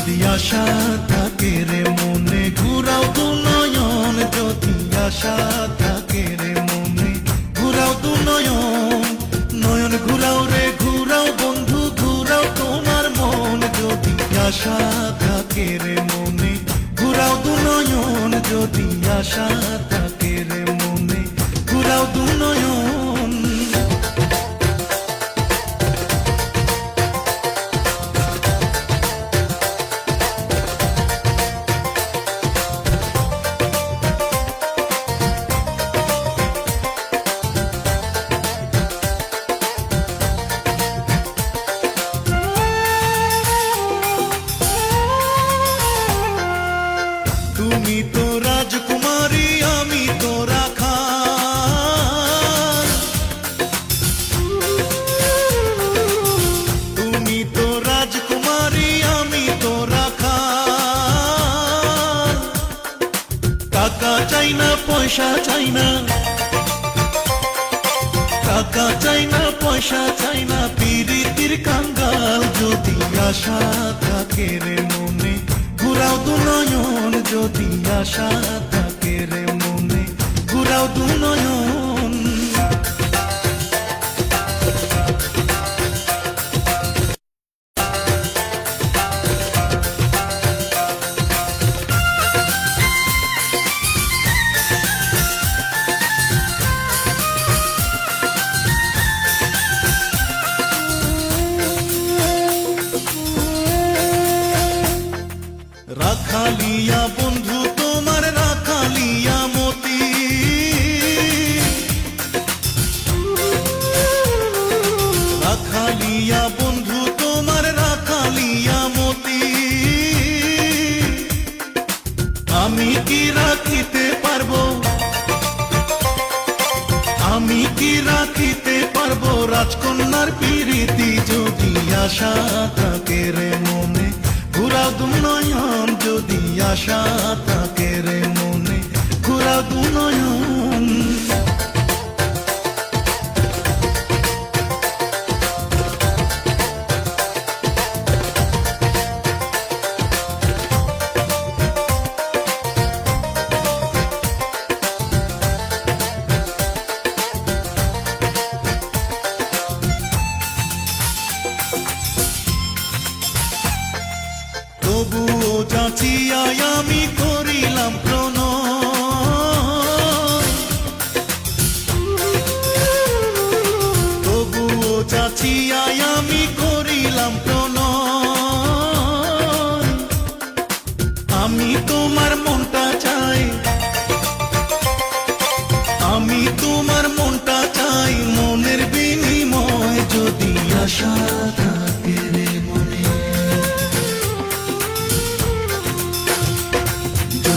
যদি আশা থাকে রে মনে, ঘুরাও তো নয়ন। যদি আশা থাকে রে মনে, ঘুরাও তো নয়ন। নয়ন ঘুরাও রে, ঘুরাও বন্ধু, ঘুরাও তোমার মন। যদি আশা থাকে রে মনে, ঘুরাও তো নয়ন। যদি আশা টাকা চাই না, পয়সা চাই না। টাকা চাই না, পয়সা চাই না, পিরিতির কাঙ্গাল যদি আশা থাকে রে মনে। ঘুরাও তো নয়ন যদি আশা রাখালিয়া বন্ধু, তোমার রাখালিয়া মতি। রাখালিয়া বন্ধু, তোমার রাখালিয়া মতি। আমি কি রাখিতে পারব? আমি কি রাখিতে পারব? রাজকন্যার পিরিতি যদি আশা থাকে রে আশা থাকে রে মনে ঘুরাও দু নয়ন। যাচিয়াই আমি করিলাম প্রণয়। করিলাম